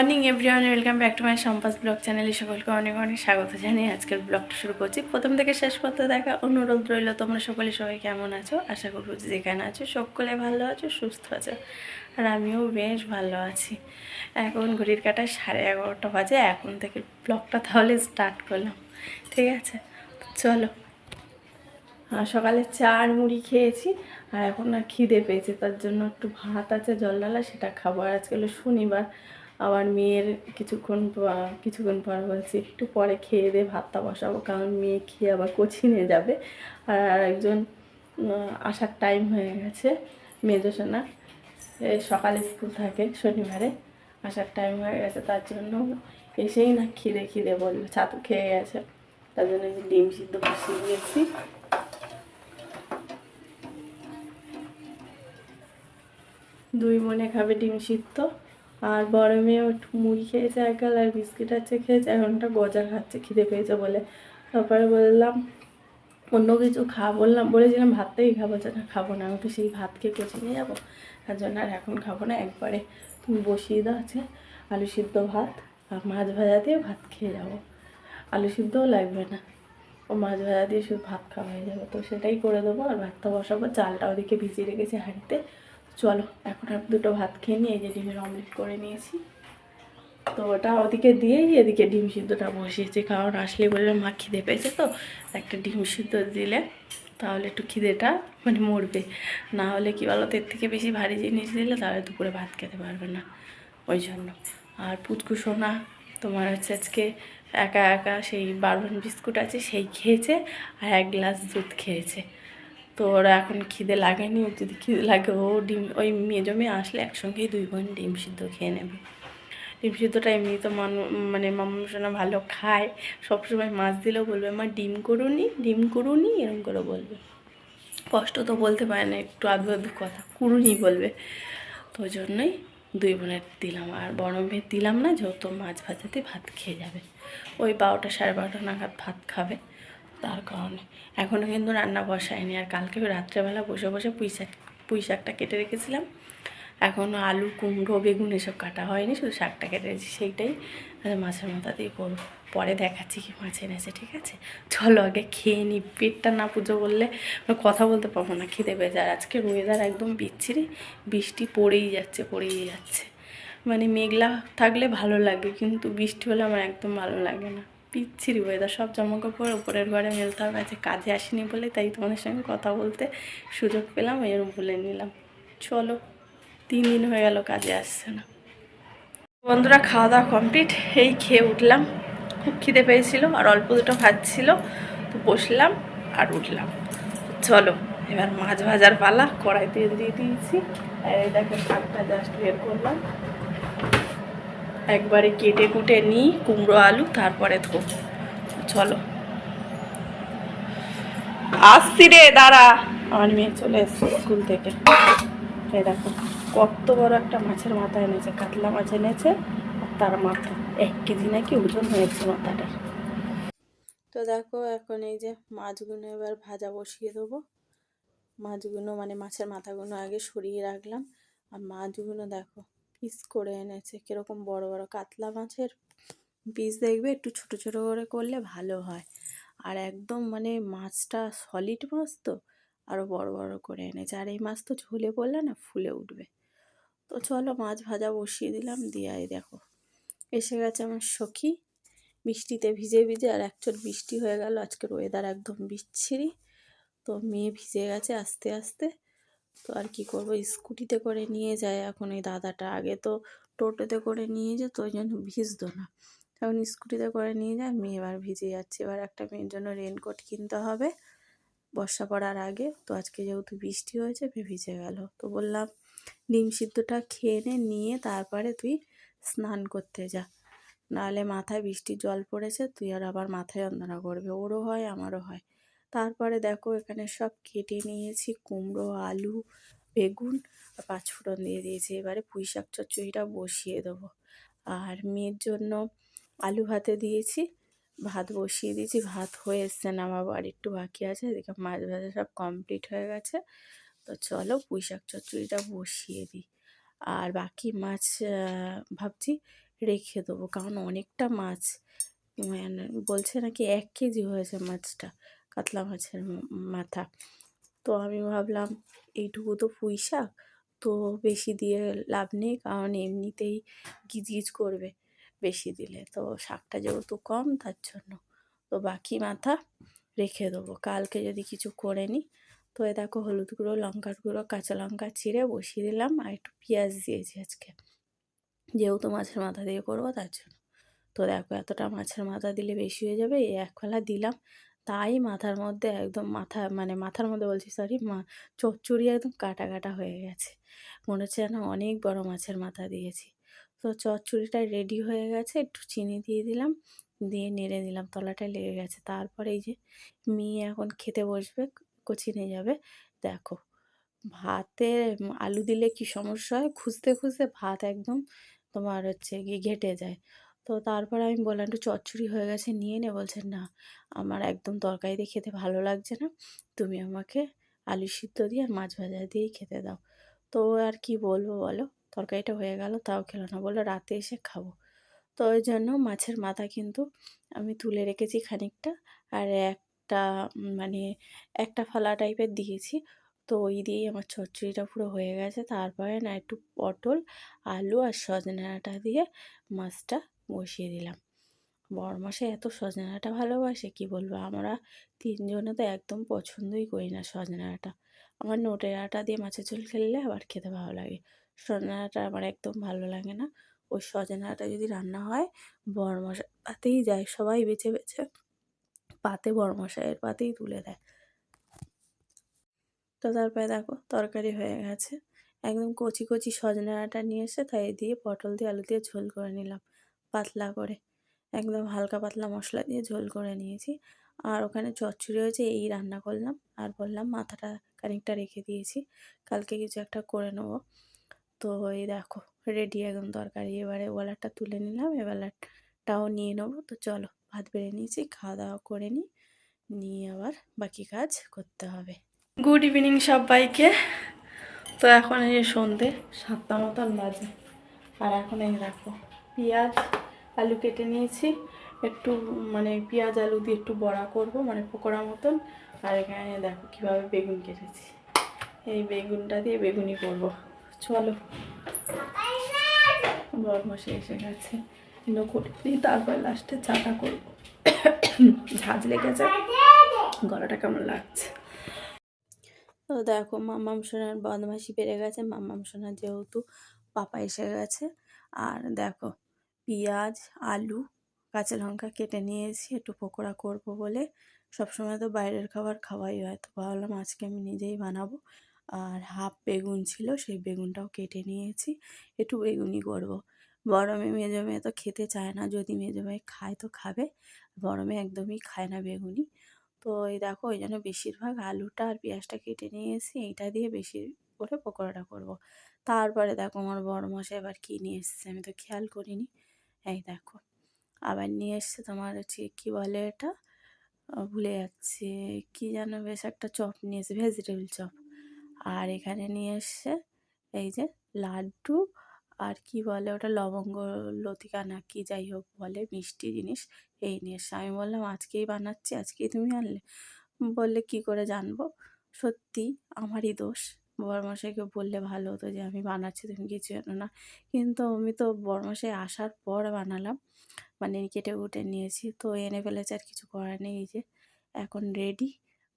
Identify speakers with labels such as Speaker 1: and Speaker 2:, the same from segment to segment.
Speaker 1: Morning everyone welcome back to my সম্পাস blog চ্যানেলে সকলকে অনেক অনেক স্বাগত জানিয়ে আজকের ব্লগটা শুরু করছি। প্রথম থেকে শেষ পর্যন্ত দেখা। অনুরোধ রইল তোমরা সকলে সবাই কেমন আছো? আশা করব যেখানে আছো, সকলে ভালো আছো, সুস্থ আছো। আর আমিও বেশ ভালো আছি। এখন ঘড়ির কাটা সাড়ে এগারোটা বাজে। এখন থেকে ব্লগটা তাহলে স্টার্ট করলাম। ঠিক আছে? চলো। সকালে চা আর মুড়ি খেয়েছি। আর এখন আর খিদে পেয়েছে। তার জন্য একটু ভাত আছে, জল ডালা, সেটা খাব। আর আজকে হলো শনিবার। আবার মেয়ের কিছুক্ষণ কিছুক্ষণ পর বলছি, একটু পরে খেয়ে দিয়ে ভাতটা বসাবো। কারণ মেয়ে খেয়ে আবার কোচিনে যাবে। আর একজন আসার টাইম হয়ে গেছে, মেজো সোনা। এ সকালে স্কুল থাকে শনিবারে, আসার টাইম হয়ে গেছে। তার জন্য এসেই না খিদে খিদে বলল, ছাতু খেয়ে গেছে। তার জন্য ডিম সিদ্ধ বসিয়ে দিয়েছি। দুই মনে খাবে ডিম সিদ্ধ। আর বড় মেয়ে মুড়ি খেয়েছে একগাল আর বিস্কিট আছে খেয়েছে এখন একটা গজা খাচ্ছে, খিদে পেয়েছে বলে। তারপরে বললাম, অন্য কিছু খা, বললাম, বলেছিলাম, ভাতটাই খাব যে না, খাব না, আমি তো সেই ভাত খেয়ে কোচে নিয়ে যাব। তার জন্য আর এখন খাব না, একবারে তুমি বসিয়ে দাও আছে, আলু সিদ্ধ ভাত আর মাছ ভাজা দিয়ে ভাত খেয়ে যাব। আলু সিদ্ধও লাগবে না, ও মাছ ভাজা দিয়ে শুধু ভাত খাওয়া হয়ে যাবে, তো সেটাই করে দেবো, আর ভাতটা বসাবো, চালটা ওদিকে ভিজিয়ে রেখেছি হাঁড়িতে। চলো, এখন আর দুটো ভাত খেয়ে নিয়ে এই যে ডিমের অমলেট করে নিয়েছি। তো ওটা ওদিকে দিয়েই এদিকে ডিম সিদ্ধটা বসিয়েছি, কারণ আসলে বললাম, মা খিদে পেয়েছে তো, একটা ডিম সিদ্ধ দিলে তাহলে একটু খিদেটা মানে মরবে। না হলে কি বলো এর থেকে বেশি ভারী জিনিস দিলে তাহলে দুপুরে ভাত খেতে পারবে না, ওই জন্য। আর পুচকু সোনা, তোমার হচ্ছে আজকে একা একা সেই বারবন বিস্কুট আছে, সেই খেয়েছে আর এক গ্লাস দুধ খেয়েছে। তো ওরা এখন খিদে লাগেনি যদি খিদে লাগে ও ডিম, ওই মেজো মেয়ে আসলে একসঙ্গেই দুই বোন ডিম সিদ্ধ খেয়ে নেবে। ডিম সিদ্ধটা এমনি তো মানু মানে মামা সোনা ভালো খায়, সবসময় মাছ দিলেও বলবে আমার ডিম করুনি ডিম করুনি এরকম করে বলবে। কষ্ট তো বলতে পারে না, একটু আধু আধু কথা কুড়ুনি বলবে। তো জন্যই দুই বোনের দিলাম, আর বড় মেয়ের দিলাম না যেহেতু মাছ ভাজাতে ভাত খেয়ে যাবে। ওই বারোটা সাড়ে বারোটা নাগাদ ভাত খাবে। তার কারণে। এখনও কিন্তু রান্না বসায়নি। আর কালকে রাত্রেবেলা বসে বসে পুঁই শাক, পুঁই শাকটা কেটে রেখেছিলাম। এখনও আলু, কুমড়ো, বেগুন এসব কাটা হয়নি। শুধু শাকটা কেটে রেখেছি, সেইটাই মাছের মাথা দিয়ে করব। পরে দেখাচ্ছি কি মাছ এনেছে, ঠিক আছে? চলো আগে খেয়ে নি। পেটটা না পুজো করলে কথা বলতে পারব না। খিদে পেয়ে আর আজকে ওয়েদার একদম বিচ্ছিরি। বৃষ্টি পড়েই যাচ্ছে পড়েই যাচ্ছে। মানে মেঘলা থাকলে ভালো লাগে কিন্তু বৃষ্টি হলে আমার একদম ভালো লাগে না। বিচ্ছিরি ওয়েদার সব জামা কাপড় উপরের ঘরে মেলতে হবে, আজকে কাজে আসিনি বলে তাই তোমাদের সঙ্গে কথা বলতে সুযোগ পেলাম এরকম বলে নিলাম। চলো, তিন দিন হয়ে গেল কাজে আসছে না। বন্ধুরা খাওয়া দাওয়া কমপ্লিট এই খেয়ে উঠলাম। খুব খিদে পেয়েছিল, আর অল্প দুটো ভাত ছিল, তো বসলাম আর উঠলাম। চলো, এবার মাছ ভাজার পালা কড়াই তেল দিয়ে দিয়েছি। আর এই দেখো জাস্ট বের করলাম। একবারে কেটে কুটে নিই, কুমড়ো, আলু, তারপরে ধো। চলো। আসছি রে, দাঁড়া। আমার মেয়ে চলে এসছে স্কুল থেকে। এই দেখো, কত বড় একটা মাছের মাথা এনেছে, কাতলা মাছ এনেছে, আর তার মাথা, এক কেজি নাকি ওজন হয়েছে মাথাটার। তো দেখো, এখন এই যে মাছগুলো এবার ভাজা বসিয়ে দেবো। মাছগুলো মানে মাছের মাথাগুলো আগে সরিয়ে রাখলাম। আর মাছগুলো দেখো পিস করে এনেছে। কীরকম বড় বড় কাতলা মাছের পিস দেখবে, একটু ছোট ছোট করে করলে ভালো হয়। আর একদম মানে মাছটা সলিড মাছ তো আরও বড় বড় করে এনেছে। আর এই মাছ তো ঝুলে পড়লে না ফুলে উঠবে। তো চলো মাছ ভাজা বসিয়ে দিলাম, দিয়ে দেখো, এসে গেছে আমার সখী। বৃষ্টিতে ভিজে ভিজে, আর একচোট বৃষ্টি হয়ে গেল। আজকের ওয়েদার একদম বিচ্ছিরি। তো মেয়ে ভিজে গেছে আস্তে আস্তে। তো আর কি করব? স্কুটিতে করে নিয়ে যায় এখন এই দাদাটা। আগে তো টোটোতে করে নিয়ে যেত, ওই জন্য ভিজতো না। এখন স্কুটিতে করে নিয়ে যায় মেয়ে এবার ভিজে যাচ্ছে। এবার একটা মেয়ের জন্য রেনকোট কিনতে হবে, বর্ষা পড়ার আগে। তো আজকে যেহেতু বৃষ্টি হয়েছে মেয়ে ভিজে গেল। তো বললাম, ডিম সিদ্ধটা খেয়ে নে, নিয়ে তারপরে তুই স্নান করতে যা। নাহলে মাথায় বৃষ্টির জল পড়েছে, তুই আর আবার মাথায় যন্ত্রণা করবে। ওরও হয়, আমারও হয়। তারপরে দেখো এখানে সব কেটে নিয়েছি, কুমড়ো, আলু, বেগুন, আর পাঁচফোড়ন দিয়ে দিয়েছি। এবারে পুঁই শাক চচ্চড়িটা বসিয়ে দেবো। আর মেয়ের জন্য আলু ভাতে দিয়েছি, ভাত বসিয়ে দিয়েছি। ভাত হয়ে এসছে নামাবো আর একটু বাকি আছে। এদিকে মাছ ভাজা সব কমপ্লিট হয়ে গেছে। তো চলো পুঁই শাক চচ্চড়িটা বসিয়ে দিই। আর বাকি মাছ ভাবছি রেখে দেবো, কারণ অনেকটা মাছ মানে বলছে নাকি এক কেজি হয়েছে মাছটা। কাতলা মাছের মাথা। তো আমি ভাবলাম, এইটুকু তো পুঁই শাক, তো বেশি দিয়ে লাভ নেই, কারণ এমনিতেই গিজগিজ করবে বেশি দিলে। তো শাকটা যেহেতু কম, তার জন্য তো বাকি মাথা রেখে দেবো। কালকে যদি কিছু করে নিই, তো এ দেখো হলুদ গুঁড়ো, লঙ্কার গুঁড়ো, কাঁচা লঙ্কা চিড়ে বসিয়ে দিলাম আর একটু পেঁয়াজ দিয়েছি আজকে। যেহেতু মাছের মাথা দিয়ে করব, তার জন্য। তো দেখো এতটা মাছের মাথা দিলে বেশি হয়ে যাবে, এই এক ফেলা দিলাম তাই মাথার মধ্যে একদম মাথা মানে মাথার মধ্যে বলছি সরি মা, চচ্চড়ি একদম কাটা কাটা হয়ে গেছে। মনে হচ্ছে যেন অনেক বড় মাছের মাথা দিয়েছি। তো চচ্চড়িটা রেডি হয়ে গেছে, একটু চিনি দিয়ে দিলাম, দিয়ে নেড়ে দিলাম তলাটায় লেগে গেছে। তারপরে এই যে মেয়ে এখন খেতে বসবে কোচিনে যাবে, দেখো। ভাতে আলু দিলে কি সমস্যা হয়? খুঁজতে খুঁজতে ভাত একদম তোমার হচ্ছে গিয়ে ঘেটে যায়। তো তারপরে আমি বললাম, একটু চচ্চড়ি হয়ে গেছে, নিয়ে নে। বলছে, না, আমার একদম তরকারি দিয়ে খেতে ভালো লাগছে না। তুমি আমাকে আলু সিদ্ধ দিয়ে আর মাছ ভাজা দিয়েই খেতে দাও। তো আর কি বলব বলো, তরকারিটা হয়ে গেল, তাও খেলো না, বলল, রাতে এসে খাব। তো ওই জন্য মাছের মাথা কিন্তু আমি তুলে রেখেছি খানিকটা, আর একটা মানে একটা ফালা টাইপের দিয়েছি। তো ওই দিয়েই আমার চচ্চড়িটা পুরো হয়ে গেছে। তারপরে না একটু পটল, আলু আর সজনে ডাঁটা দিয়ে মাছটা বসিয়ে দিলাম। বড়মাসে এত সজনে ডাঁটা ভালোবাসে, কি বলব? আমরা তিনজনে তো একদম পছন্দই করি না সজনে ডাঁটা আমার নোটে ডাঁটা দিয়ে মাছের ঝোল খেললে আবার খেতে ভালো লাগে। সজনে ডাঁটা আমার একদম ভালো লাগে না। ওই সজনে ডাঁটা যদি রান্না হয় বড়মশাই পাতেই যায়, সবাই বেছে বেছে পাতে বড়মশাইয়ের পাতেই তুলে দেয়। তো তারপরে দেখো, তরকারি হয়ে গেছে। একদম কচি কচি সজনে ডাঁটা নিয়ে এসে তাই দিয়ে পটল দিয়ে আলু দিয়ে ঝোল করে নিলাম। পাতলা করে, একদম হালকা পাতলা মশলা দিয়ে ঝোল করে নিয়েছি। আর ওখানে চচ্চড়ি হয়েছে, এই রান্না করলাম। আর বললাম মাথাটা খানিকটা রেখে দিয়েছি, কালকে কিছু একটা করে নেব। তো এই দেখো রেডি একদম তরকারি। এবারে ওয়ালারটা তুলে নিলাম, এবারটাও নিয়ে নেব। তো চলো, ভাত বেড়ে নিয়েছি, খাওয়া দাওয়া করে নিই, নিয়ে আবার বাকি কাজ করতে হবে। গুড ইভিনিং সবাইকে। তো এখন এই সন্ধে সাতটা মতন বাজে। আর এখন এই দেখো, পেঁয়াজ আলু কেটে নিয়েছি। একটু মানে পেঁয়াজ আলু দিয়ে একটু বড়া করব মানে পকোড়া মতন। আর এখানে দেখো কীভাবে বেগুন কেটেছি। এই বেগুনটা দিয়ে বেগুনি করব। চলো। বরমশে এসে গেছে। এগুলো করে তারপর লাস্টে চাটা করব। ঝাঁজ লেগেছে। গলাটা কেমন লাগছে? তো দেখো, মাম্মাম সোনার বদমাসি বেড়ে গেছে। মাম্মাম সোনার যেহেতু পাপা এসে গেছে। আর দেখো পেঁয়াজ, আলু, কাঁচা লঙ্কা কেটে নিয়েছি, একটু পকোড়া করব বলে। সবসময় তো বাইরের খাবার খাওয়াই হয়, তো ভাবলাম আজকে আমি নিজেই বানাবো। আর হাফ বেগুন ছিল, সেই বেগুনটাও কেটে নিয়েছি, একটু বেগুনি করব। মেয়ে মেজো মেয়ে তো খেতে চায় না, যদি মেজো মেয়ে খায় তো খাবে মেয়ে একদমই খায় না বেগুনি তো এই দেখো ওই জন্য বেশিরভাগ আলুটা আর পেঁয়াজটা কেটে নিয়েছি, এইটা দিয়ে বেশি করে পকোড়াটা করব। তারপরে দেখো, আমার বড় মশাই এবার কী নিয়ে এসছে, আমি তো খেয়াল করিনি। এই দেখো, আবার নিয়ে এসছে তোমার হচ্ছে কী বলে এটা? ভুলে যাচ্ছে, কী যেন বেশ একটা চপ নিয়ে এসছে ভেজিটেবল চপ। আর এখানে নিয়ে এসছে এই যে লাড্ডু আর কি বলে ওটা, লবঙ্গ, লতিকা না কি যাই হোক বলে, মিষ্টি জিনিস, এই নিয়ে এসছে। আমি বললাম, আজকেই বানাচ্ছি, আজকেই তুমি আনলে। বললে, কি করে জানব? সত্যি আমারই দোষ। বড়মশাইকে বললে ভালো হতো যে, আমি বানাচ্ছি, তুমি কিছু জানো না। কিন্তু আমি তো বড়মশাই আসার পর বানালাম। মানে কেটে কুটে নিয়েছি। তো এনে ফেলেছে আর কিছু করার নেই। যে, এখন রেডি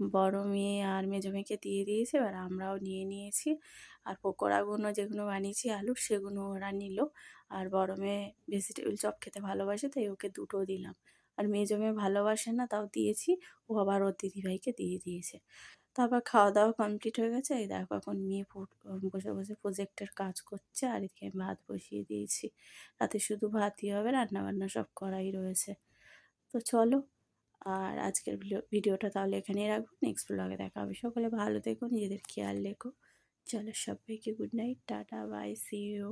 Speaker 1: বড় মেয়ে আর মেজো মেয়েকে দিয়ে দিয়েছে। এবার আমরাও নিয়ে নিয়েছি। আর পকোড়াগুলো যেগুলো বানিয়েছি আলুর সেগুলো ওরা নিল। আর বড় মেয়ে ভেজিটেবল চপ খেতে ভালোবাসে, তাই ওকে দুটো দিলাম। আর মেজো মেয়ে ভালোবাসে না, তাও দিয়েছি। ও আবার ওর দিদিভাইকে দিয়ে দিয়েছে। তারপর খাওয়া দাওয়া কমপ্লিট হয়ে গেছে। এই দেখো এখন মেয়ে বসে বসে প্রোজেক্টের কাজ করছে। আর এদিকে আমি ভাত বসিয়ে দিয়েছি। রাতে শুধু ভাতই হবে রান্না বান্না সব করাই রয়েছে। তো চলো, আর আজকের ভিডিওটা তাহলে এখানেই রাখব। নেক্সট ব্লগে দেখা হবে। সকলে ভালো দেখো নিজেদের খেয়াল রেখো। চলো সবাইকে good night tata bye see you